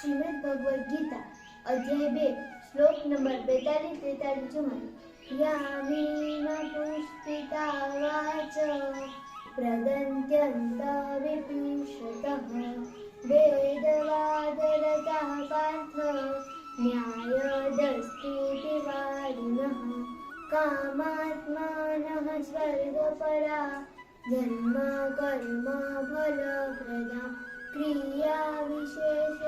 શ્રીમદ ભગવદ્ ગીતા, અધ્યાય બે, શ્લોક નંબર બેતાલીસ તેતાલીસ ચુમ્માલીસ યામીન પુષ્પિતા વાચ પ્રદંત્યંત વિપીષતઃ વેદવાદરતા પાર્થ ન્યાયદસ્તીતિ વારિણઃ કામાત્માનઃ સ્વર્ગપરા, જન્મ, કર્મ ફલપ્રદા ક્રિયા વિશેષ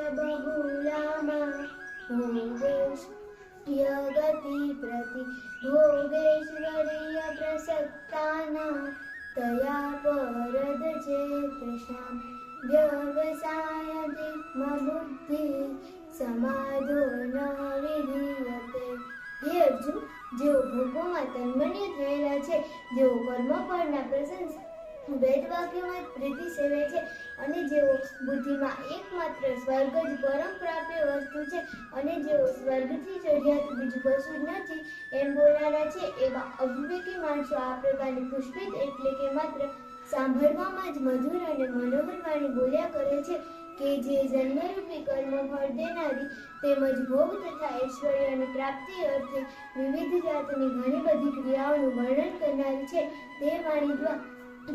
પ્રતિ ભોગેશ્વરીય પ્રસક્તાના તયા પરદ ચેતસામ વ્યવસાયધિ બુદ્ધિ સમાધો ન વિધીયતે હે અર્જુન જેઓ ભોગોમાં તન્મન્ય થયેલા છે, જેઓ કર્મફળના પ્રશંસ, વેદ વાક્યમાં પ્રીતિ સેવે છે અને જેઓ બુદ્ધિમાં એકમાત્ર સ્વર્ગ જ પરમ પ્રાપ્ય વસ્તુ છે અને જેઓ સ્વર્ગથી ચઢ્યા બીજું કશું જ નથી. એમ બોલનારા છે એવા અવિવેકી માણસો આ પ્રકારની પુષ્પિત એટલે કે માત્ર સાંભળવામાં જ મધુર અને મનોહર વાણી બોલ્યા કરે છે કે જે જન્મરૂપી કર્મ ફળ દેનારી તેમજ ભોગ તથા ઐશ્વર્યની પ્રાપ્તિ અર્થે વિવિધ જાતની ઘણી બધી ક્રિયાઓનું વર્ણન કરનારી છે. તે વાણી દ્વારા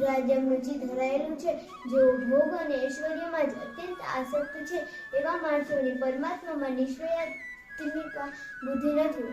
રાજ્યનું ચિત્ત ધરાયેલું છે. જેઓ ભોગ અને ઐશ્વર્યમાં જ અત્યંત આસક્ત છે એવા માણસોની પરમાત્મામાં નિશ્ચયાત્મિકા બુદ્ધિ નથી